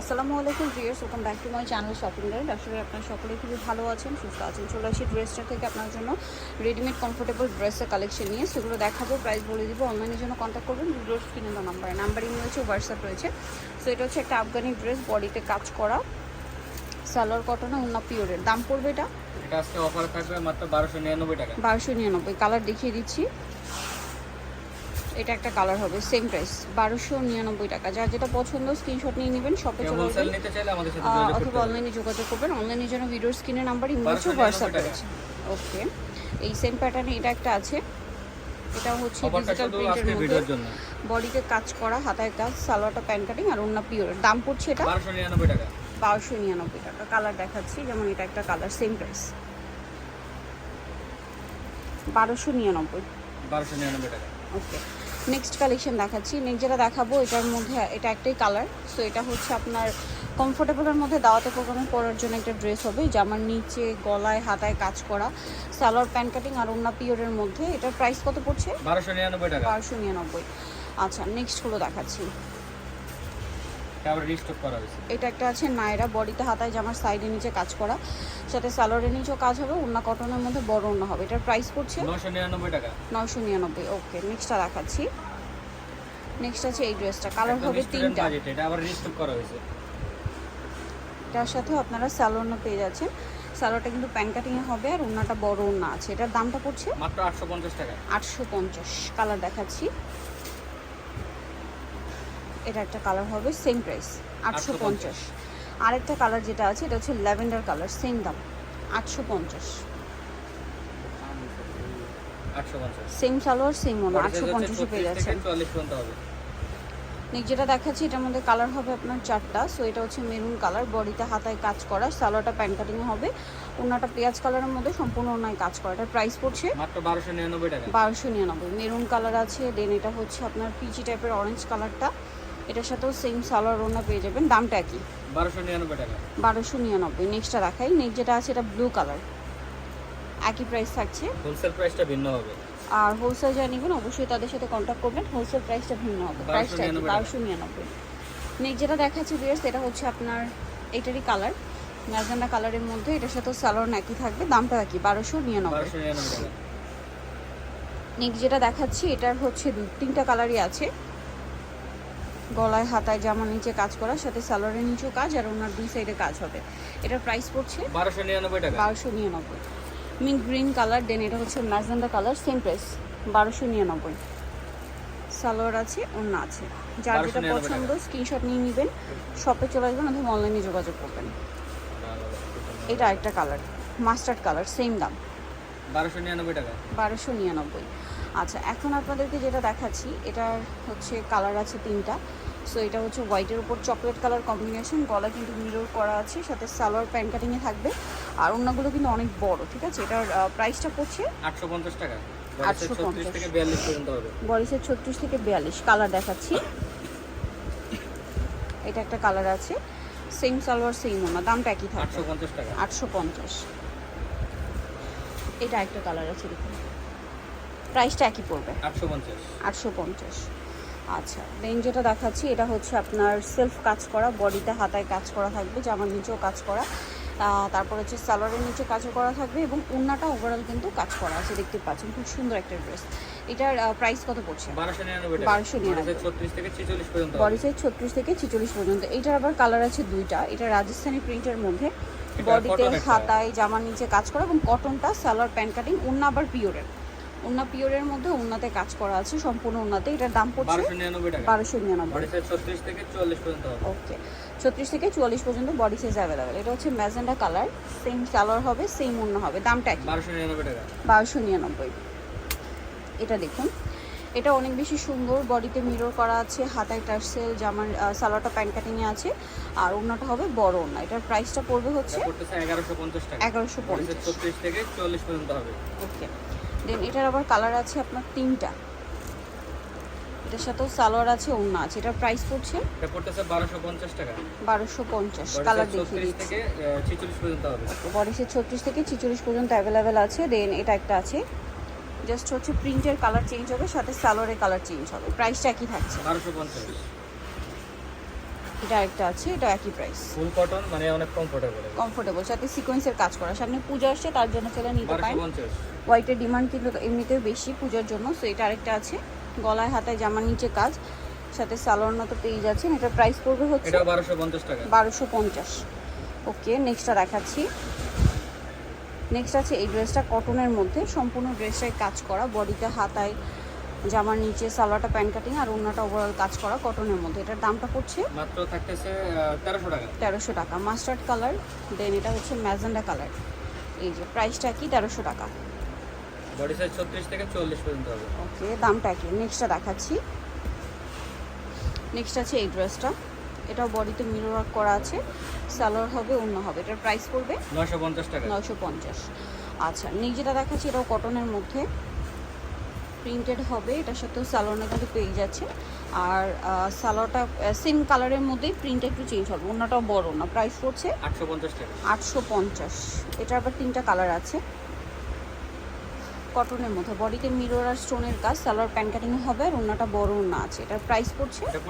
আসসালামু আলাইকুম viewers welcome back to my channel shopping guide আসলে আপনারা সকলে খুবই ভালো আছেন সুস্থ আছেন। চলে আসি ড্রেসটা থেকে আপনার জন্য রেডিমেড কমফোর্টেবল ড্রেসের কালেকশন নিয়ে। সেগুলো দেখাবো প্রাইস বলে দিব অনলাইনের জন্য কন্ট্যাক্ট করবেন। ভিডিওর স্ক্রিনে দেওয়া নাম্বারে নাম্বার রয়েছে হোয়াটসঅ্যাপ রয়েছে। সো এটা হচ্ছে একটা আফগানি ড্রেস বডিতে কাজ করা। সালোয়ার কটনে উন্না পিওরের দাম পড়বে এটা? এটা আজকে অফার থাকবে মাত্র বারোশো নিরানব্বই টাকা। বারোশো নিরানব্বই। কালার দেখিয়ে দিচ্ছি। এটা একটা কালার হবে সেম প্রাইস বারোশো নিরানব্বই টাকা। যার যেটা পছন্দ স্ক্রিনশট নিয়ে নেবেন শপে চলে আসবেন। অথবা অনলাইনে যোগাযোগ করবেন। অনলাইনের জন্য ভিডিওর স্ক্রিনের নাম্বার 1299 হোয়াটসঅ্যাপ। রয়েছে। ওকে এই সেম প্যাটার্নে এটা একটা আছে। এটা হচ্ছে ডিজিটাল প্রিন্টের মধ্যে বডিতে কাজ করা হাতায় কাজ সালোয়ারটা প্যান কাটিং আর অন্য পিওর দাম পড়ছে এটা বারোশো নিরানব্বই টাকা। বারোশো নিরানব্বই টাকা। কালার দেখাচ্ছি যেমন এটা একটা কালার সেম প্রাইস বারোশো নিরানব্বই। বারোশো নিরানব্বই টাকা। ওকে নেক্সট কালেকশন দেখাচ্ছি। নেক্সট যেটা দেখাবো এটার মধ্যে এটা একটাই কালার সো এটা হচ্ছে আপনার কমফোর্টেবলের মধ্যে দাওয়াতে প্রোগ্রামে পরার জন্য একটা ড্রেস হবে জামার নিচে গলায় হাতায় কাজ করা। সালোয়ার প্যান্ট কাটিং আর অন্য পিওরের মধ্যে। এটার প্রাইস কত পড়ছে? বারোশো নিরানব্বই টাকা। বারোশো নিরানব্বই। আচ্ছা নেক্সট হলো দেখাচ্ছি। আবার রিস্টক করা হয়েছে। এটা একটা আছে নায়রা বডিতে হাতায় জামার সাইডে নিচে কাজ করা। সাথে সালোয়ারের নিচেও কাজ হবে অন্য কটনের মধ্যে বড় অন্য হবে। এটার প্রাইস পড়ছে নশো নিরানব্বই টাকা। নশো নিরানব্বই ওকে নেক্সটটা দেখাচ্ছি। নেক্সট আছে এই ড্রেসটা কালার হবে তিনটা। এটা আবার রিস্টক করা হয়েছে। এটার সাথে আপনারা স্যালোনা পেয়ে যাচ্ছেন। স্যালোটা কিন্তু প্যান কাটিংয়ে হবে আর ওনাটা বড় ওনা আছে। এটার দামটা পড়ছে মাত্র আটশো পঞ্চাশ টাকা। আটশো পঞ্চাশ কালার দেখাচ্ছি। এটা একটা কালার হবে সেম প্রাইস আটশো পঞ্চাশ। আরেকটা কালার যেটা আছে এটা হচ্ছে ল্যাভেন্ডার কালার সেম দাম আটশো পঞ্চাশ। সেম সালোয়ার সেম ওনা আটশো পঞ্চাশে পেয়ে যাচ্ছেন। নেক্সট যেটা দেখাচ্ছি এটার মধ্যে কালার হবে আপনার চারটা সো এটা হচ্ছে মেরুন কালার বডিতে হাতায় কাজ করা সালোয়ারটা প্যান কাটিংয়ে হবে। ওনাটা পেঁয়াজ কালারের মধ্যে সম্পূর্ণ ওনায় কাজ করা এটার প্রাইস পড়ছে মাত্র বারোশো নিরানব্বই টাকা। বারোশো নিরানব্বই। মেরুন কালার আছে দেন এটা হচ্ছে আপনার পিচি টাইপের অরেঞ্জ কালারটা এটার সাথেও সেম সালোয়ার ওনা পেয়ে যাবেন। দামটা কি? বারোশো নিরানব্বই টাকা। বারোশো নিরানব্বই। নেক্সটটা দেখাই। নেক্সট যেটা আছে এটা ব্লু কালার একই প্রাইস থাকছে। হোলসেল প্রাইসটা ভিন্ন হবে। আর হোলসেল যা নেবেন অবশ্যই তাদের সাথে কন্ট্যাক্ট করবেন। হোলসেল প্রাইসটা ভিন্ন হবে। প্রাইসটা বারোশো নিরানব্বই নেক্সট যেটা দেখাচ্ছি বিয়ার্স এটা হচ্ছে আপনার এটারই কালার ম্যাজেন্ডা কালারের মধ্যে এটার সাথেও সালোয়ার একই থাকবে। দামটা কি? বারোশো নিরানব্বই। নেক্সট যেটা দেখাচ্ছি এটার হচ্ছে দু তিনটা কালারই আছে। গলায় হাতায় জামা নিচে কাজ করা সাথে সালোয়ারের নিচেও কাজ আর ওনার দুই সাইডে কাজ হবে। এটার প্রাইস পড়ছে বারোশো নিরানব্বই টাকা। বারোশো নিরানব্বই। মিন্ট গ্রিন কালার দেন এটা হচ্ছে ম্যাজেন্ডা কালার সেম প্রাইস বারোশো নিরানব্বই। সালোয়ার আছে অন্য আছে। যার যেটা পছন্দ স্ক্রিনশট নিয়ে নেবেন শপে চলে আসবেন অথবা অনলাইনে যোগাযোগ করবেন। এটা একটা কালার মাস্টার্ড কালার সেম দাম। বারোশো নিরানব্বই টাকা। বারোশো নিরানব্বই। আচ্ছা এখন আপনাদেরকে যেটা দেখাচ্ছি এটার হচ্ছে কালার আছে তিনটা। সো এটা হচ্ছে হোয়াইটের উপর চকলেট কালার কম্বিনেশন গলা কিন্তু মিরর করা আছে সাথে সালোয়ার প্যান্ট কাটিংয়ে থাকবে। আর অন্যগুলো কিন্তু অনেক বড় ঠিক আছে? এটার প্রাইসটা পড়ছে আটশো পঞ্চাশ টাকা। 850 ছত্রিশ থেকে বিয়াল্লিশ পর্যন্ত হবে। বডিসের ছত্রিশ থেকে বিয়াল্লিশ কালার দেখাচ্ছি। এটা একটা কালার আছে। সেম সালোয়ার সেম ওনা দামটা একই থাকবে। আটশো পঞ্চাশ টাকা। আটশো পঞ্চাশ। এটা একটা কালার আছে দেখুন। প্রাইসটা একই পড়বে। আটশো পঞ্চাশ। আচ্ছা দেন যেটা দেখাচ্ছি এটা হচ্ছে আপনার সেলফ কাজ করা বডিতে হাতায় কাজ করা থাকবে জামার নিচেও কাজ করা। তারপর হচ্ছে সালোয়ারের নিচে কাজও করা থাকবে এবং উন্নাটা ওভারঅল কিন্তু কাজ করা আছে দেখতে পাচ্ছেন খুব সুন্দর একটা ড্রেস এটার প্রাইস কত পড়ছে? বারোশো নিরানব্বই টাকা। 1299 ছত্রিশ থেকে ছেচল্লিশ পর্যন্ত বডি সাইজ ছত্রিশ থেকে ছিচল্লিশ পর্যন্ত। এটার আবার কালার আছে দুইটা। এটা রাজস্থানি প্রিন্টের মধ্যে। বডিতে হাতায় জামার নিচে কাজ করা এবং কটনটা সালোয়ার প্যান্ট কাটিং উন্না আবার পিওরের উন্না পিওরের মধ্যে উন্নাতে কাজ করা আছে সম্পূর্ণ উন্নাতে এটার দাম পড়ছে বারোশো নিরানব্বই ওকে। ছত্রিশ থেকে চুয়াল্লিশ পর্যন্ত বডি সাইজ অ্যাভেলেবেল এটা হচ্ছে ম্যাজেন্ডা কালার। সেম কালার হবে সেম অন্য হবে। দামটা বারোশো নিরানব্বই এটা দেখুন। এটা অনেক বেশি সুন্দর। বডিতে মিরর করা আছে হাতায় টার্সেল জামার সালোয়ারটা প্যান্ট কাটিংয়ে আছে। আর ওড়নাটা হবে বড় ওড়না। এটার প্রাইসটা পড়বে হচ্ছে এগারোশো পঞ্চাশ টাকা। এগারোশো পঞ্চাশ। থেকে চুয়াল্লিশ পর্যন্ত হবে। ওকে। দেন এটার আবার কালার আছে আপনার তিনটা। এটার সাথেও সালোয়ার আছে ওড়না আছে। এটার প্রাইস পড়ছে এটা পড়তেছে বারোশো পঞ্চাশ টাকা। বারোশো পঞ্চাশ বডি কালার সাইজ দেখিয়ে দিচ্ছি। থেকে ছেচল্লিশ পর্যন্ত হবে। বডিসের ছত্রিশ থেকে ছিচল্লিশ পর্যন্ত অ্যাভেলেবেল আছে। দেন এটা একটা আছে। জাস্ট হচ্ছে প্রিন্টের কালার চেঞ্জ হবে সাথে সালোয়ারের কালার চেঞ্জ হবে। প্রাইসটা একই থাকছে। বারোশো পঞ্চাশ। এটা একটা আছে এটা একই প্রাইস ফুল কটন মানে অনেক কমফোর্টেবল কমফোর্টেবল সাথে সিকোয়েন্সের কাজ করা। সামনে পূজা আসছে তার জন্য চলে নিতে বারোশো পারেন। পঞ্চাশ হোয়াইটের ডিমান্ড কিন্তু এমনিতেও বেশি পূজার জন্য। সো এটা আরেকটা আছে। গলায় হাতায় জামার নিচে কাজ। সাথে সালোয়ার মতো পেয়ে যাচ্ছেন এটার প্রাইস পড়বে হচ্ছে এটা বারোশো পঞ্চাশ টাকা। বারোশো পঞ্চাশ। ওকে নেক্সটটা দেখাচ্ছি। নেক্সট আছে এই ড্রেসটা কটনের মধ্যে। সম্পূর্ণ ড্রেসটায় কাজ করা। বডিতে হাতায় জামার নিচে সালোয়ারটা প্যান্ট কাটিং আর অন্যটা ওভারঅল কাজ করা কটনের মধ্যে। এটার দামটা পড়ছে মাত্র থাকতেছে তেরোশো টাকা। তেরোশো টাকা। মাস্টার্ড কালার দেন এটা হচ্ছে ম্যাজেন্ডা কালার এই যে প্রাইসটা কি তেরোশো টাকা। বডি সাইজ ছত্রিশ থেকে চল্লিশ পর্যন্ত হবে। ওকে দামটা কি নেক্সটটা দেখাচ্ছি। নেক্সট আছে এই ড্রেসটা এটাও বডিতে মিরর ওয়ার্ক করা আছে। সালোয়ার হবে অন্য হবে। এটার প্রাইস পড়বে নয়শো পঞ্চাশ টাকা। নয়শো পঞ্চাশ। আচ্ছা নেক্সট যেটা দেখাচ্ছি এটাও কটনের মধ্যে। প্রিন্টেড হবে এটার সাথেও সালোয়ারটা কিন্তু পেয়ে যাচ্ছে আর সালোয়ারটা সেম কালারের মধ্যেই প্রিন্ট একটু চেঞ্জ হবে অন্যটাও বড় না প্রাইস পড়ছে আটশো পঞ্চাশ টাকা। আটশো পঞ্চাশ। এটার আবার তিনটা কালার আছে। কটনের মধ্যে বডিতে মিরর আর স্টোনের কাজ সালোয়ার প্যান্ট কাটিং হবে আর অন্যটা বড় না আছে। এটার প্রাইস পড়ছে এটা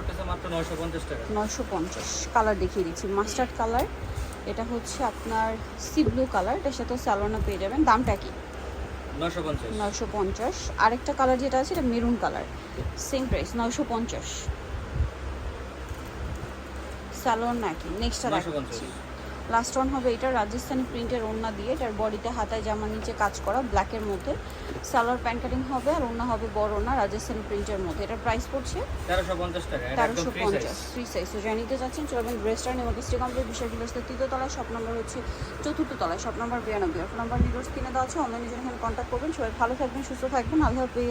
নয়শো পঞ্চাশ কালার দেখিয়ে দিচ্ছি মাস্টার্ড কালার এটা হচ্ছে আপনার সি ব্লু কালার এটার সাথে স্যালোনা পেয়ে যাবেন দামটা কি? নয়শো পঞ্চাশ। আরেকটা কালার যেটা আছে এটা মেরুন কালার সেম প্রাইস নয়শো পঞ্চাশ। স্যালোন নাকি? নেক্সটটা দেখাচ্ছি লাস্ট ওয়ান হবে এটা রাজস্থানি প্রিন্টের ওড়না দিয়ে। এটার বডিতে হাতায় জামার নিচে কাজ করা ব্ল্যাকের মধ্যে। সালোয়ার প্যান্ট কাটিং হবে আর ওড়না হবে বড় ওড়না রাজস্থানি প্রিন্টের মধ্যে। এটার প্রাইস পড়ছে তেরোশো পঞ্চাশ টাকা তেরোশো ফ্রি পঞ্চাশ সাইজ ফ্রি সাইজ তো জানিতে চাচ্ছেন চলবেন ড্রেসটার নেমাকিস্টি কমপ্লিট বিষয় বিলাসের তৃতীয় তলায় শপ নম্বর হচ্ছে চতুর্থ তলায় শপ নম্বর বিরানব্বই। ফোন নাম্বার নিউজ কিনে দেওয়া আছে অনলাইনে যখন কন্ট্যাক্ট করবেন। সবাই ভালো থাকবেন সুস্থ থাকবেন। আল্লাহ হাফিজ।